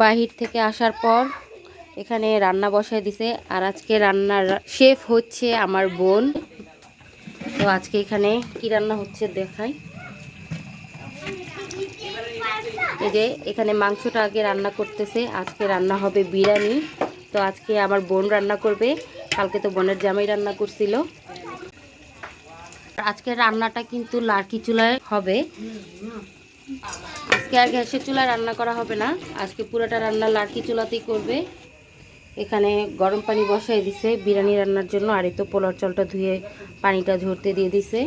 বাহির থেকে আসার পর এখানে রান্না বসায় দিছে। আর আজকে রান্নার শেফ হচ্ছে আমার বোন। তো আজকে এখানে কি রান্না হচ্ছে দেখাই। এই যে এখানে মাংসটা আগে রান্না করতেছে। আজকে রান্না হবে বিরিয়ানি। তো আজকে আমার বোন রান্না করবে। কালকে তো বোনের জামাই রান্না করছিল। আজকে রান্নাটা কিন্তু লার্কি চুলায় হবে। আজকে আর গ্যাসের চুলায় রান্না করা হবে না। আজকে পুরোটা রান্না লার্কি চুলাতেই করবে। এখানে গরম পানি বসাই দিছে। বিরিয়ানি রান্নার জন্য আর এই তো পোলার চালটা ধুয়ে পানিটা ঝরতে দিয়ে দিছে।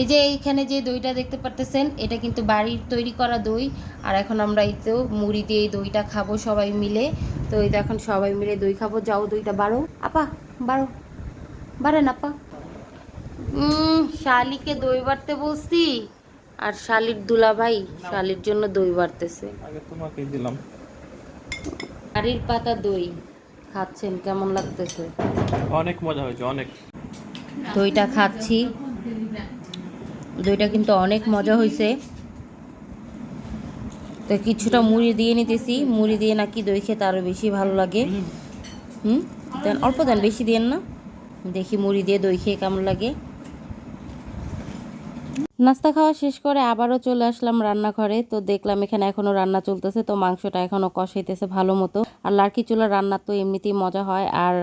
এই যে এইখানে যে দইটা দেখতে পারতেছেন, এটা কিন্তু বাড়ির তৈরি করা দই। আর এখন আমরা এই তো মুড়ি দিয়ে দইটা খাব সবাই মিলে। তো এই তো এখন সবাই মিলে দই খাব। যাও দইটা বাড়ো। আপা, বাড়ো। বাড়েন আপা। শালিকে দই বাড়তে বলছি আর শালির দুলা ভাই শালির জন্য দই বাড়তেছে। আগে তোমাকে দিলাম। পাতা দই খাচ্ছেন কেমন লাগতেছে? অনেক মজা হয়েছে অনেক। দইটা খাচ্ছি। দইটা কিন্তু অনেক মজা হয়েছে। তো কিছুটা মুড়ি দিয়ে নিতেছি মুড়ি দিয়ে নাকি দই খেতে আরও বেশি ভালো লাগে। হুম? দেন অল্প দেন বেশি দেন না। দেখি মুড়ি দিয়ে দই খেয়ে কেমন লাগে। নাস্তা খাওয়া শেষ করে আবারও চলে আসলাম রান্নাঘরে। তো দেখলাম এখানে এখনও রান্না চলতেছে, তো মাংসটা এখনও কষাইতেছে ভালো মতো। আর লার্কি চুলার রান্না তো এমনিতেই মজা হয়। আর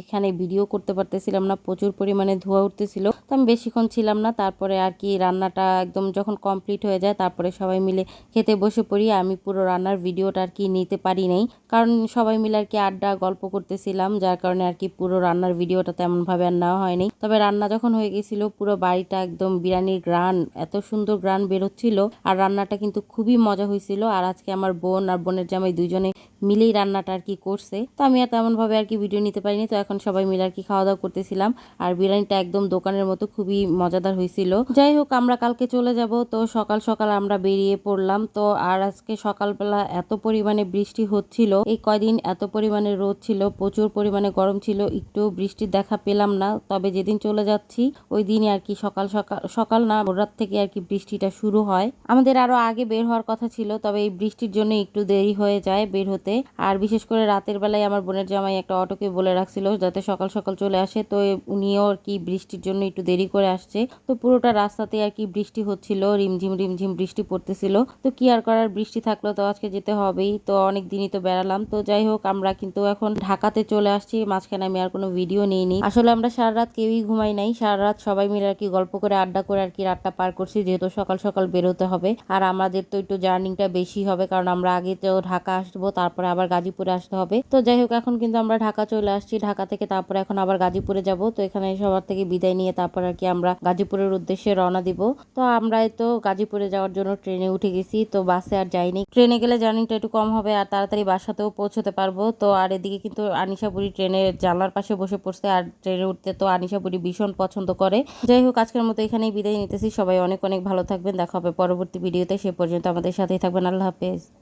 এখানে ভিডিও করতে পারতেছিলাম না, প্রচুর পরিমাণে ধোয়া উঠতেছিল। তো আমি বেশিক্ষণ ছিলাম না, তারপরে আর কি রান্নাটা একদম যখন কমপ্লিট হয়ে যায়, তারপরে সবাই মিলে খেতে বসে পড়ি। আমি পুরো রান্নার ভিডিওটা আর কি নিতে পারি নাই। কারণ সবাই মিলে আর কি আড্ডা, গল্প করতেছিলাম, যার কারণে আর কি পুরো রান্নার ভিডিওটা তেমনভাবে আর নেওয়া হয়নি। তবে রান্না যখন হয়ে গেছিল, পুরো বাড়িটা একদম বিরিয়ানির গ্রান এত সুন্দর গ্রান বেরোচ্ছিল। আর রান্নাটা কিন্তু খুবই মজা হয়েছিল। আর আজকে আমার বোন আর বোনের জামাই দুজনে মিলেই রান্নাটা আর কি করছে। তো আমি আর তেমনভাবে আর কি ভিডিও নিতে পারিনি। তো এখন সবাই মিলে আর কি খাওয়া দাওয়া করতেছিলাম। আর বিরিয়ানিটা একদম দোকানের মতো খুবই মজাদার হয়েছিল। যাই হোক, আমরা কালকে চলে যাব। তো সকাল সকাল আমরা বেরিয়ে পড়লাম। তো আর আজকে সকালবেলা এত পরিমাণে বৃষ্টি হচ্ছিল। এই কয়দিন এত পরিমাণে রোদ ছিল, প্রচুর পরিমাণে গরম ছিল। একটু বৃষ্টির দেখা পেলাম না। তবে যেদিন চলে যাচ্ছি, ওই দিনই আর কি সকাল সকাল সকাল না রাত থেকে আর কি বৃষ্টিটা শুরু হয়। আমাদের আরও আগে বের হওয়ার কথা ছিল। তবে এই বৃষ্টির জন্য একটু দেরি হয়ে যায় বের হতে। আর বিশেষ করে রাতের বেলায় আমার বোনের জামাই একটা অটোকে বলে রাখছিল যাতে সকাল সকাল চলে আসে, তো উনিও আর কি বৃষ্টির জন্য একটু দেরি করে আসছে। তো পুরোটা রাস্তাতে আর কি বৃষ্টি হচ্ছিল, রিমঝিম রিমঝিম বৃষ্টি পড়তেছিল। তো কি আর করার, বৃষ্টি থাকল তো আজকে যেতে হবেই, তো অনেক দিনই তো বেড়ালাম। তো যাই হোক, আমরা কিন্তু এখন ঢাকাতে চলে আসছি, মাঝখানে আমি আর কোনো ভিডিও নিইনি। আসলে আমরা সারা রাত কেউই ঘুমাই নাই, সারা রাত সবাই মিলে আর কি গল্প করে আড্ডা করে আর কি রাতটা পার করছি, যেহেতু সকাল সকাল বেরোতে হবে। আর আমাদের তো একটু জার্নিংটা বেশি হবে, কারণ আমরা আগে তো ঢাকা আসব, তারপরে আবার গাজীপুরে আসতে হবে। তো যাই হোক, এখন কিন্তু আমরা ঢাকা চলে আসছি। ঢাকা থেকে তারপরে এখন আবার গাজীপুরে যাব। তো এখানে সবার থেকে বিদায় নিয়ে তারপর আর কি আমরা গাজীপুরের উদ্দেশ্যে রওনা দিব। তো আমরা তো গাজীপুরে যাওয়ার জন্য ট্রেনে উঠে গেছি। তো বাসে আর যাইনি। ট্রেনে গেলে জার্নিংটা একটু কম হবে আর তাড়াতাড়ি বাসাতেও পৌঁছতে পারব। তো আর এদিকে কিন্তু আনিশাপুরি ট্রেনের জানলার পাশে বসে পড়ছে আর ট্রেনে উঠতে তো আনিশাপুরি ভীষণ পছন্দ করে। যাই হোক, আজকের মতো এখানেই বিদায় নিতেছি। সবাই অনেক অনেক ভালো থাকবেন। দেখা হবে পরবর্তী ভিডিওতে। সে পর্যন্ত আমাদের সাথেই থাকবেন। আল্লাহ হাফেজ।